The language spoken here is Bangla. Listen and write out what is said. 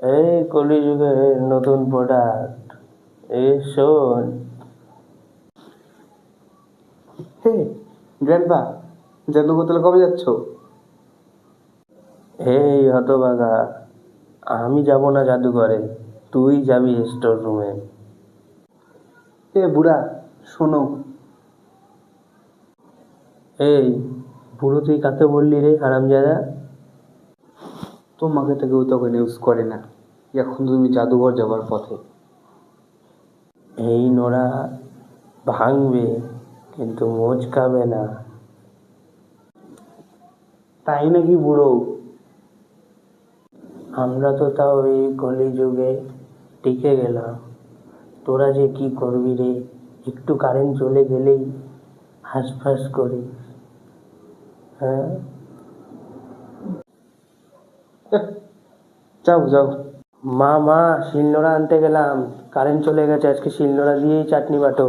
এই কলিযুগের নতুন প্রোডাক্ট এই শোন। হে গ্র্যান্ডপা জাদু বোতলে কবে যাচ্ছ? এই হতবাগা আমি যাব না জাদুঘরে তুই যাবি স্টোর রুমে এ বুড়া শোনো। এই বুড়ো তুই কাকে বললি রে হারামজাদা? তোমাকে তো কেউ তখন ইউজ করে না। এখন তুমি জাদুঘর যাবার পথে। এই নোড়া ভাঙবে কিন্তু মোচকাবে না। তাই নাকি বুড়ো? আমরা তো তাও এই কলিযুগে টিকে গেলাম। তোরা যে কি করবি রে? একটু কারেন্ট চলে গেলেই হাঁসফাঁস করিস। হ্যাঁ? যাও যাও। মা মা, শিলনোড়া আনতে গেলাম। কারেন্ট চলে গেছে, আজকে শিলনোড়া দিয়েই চাটনি বাটো।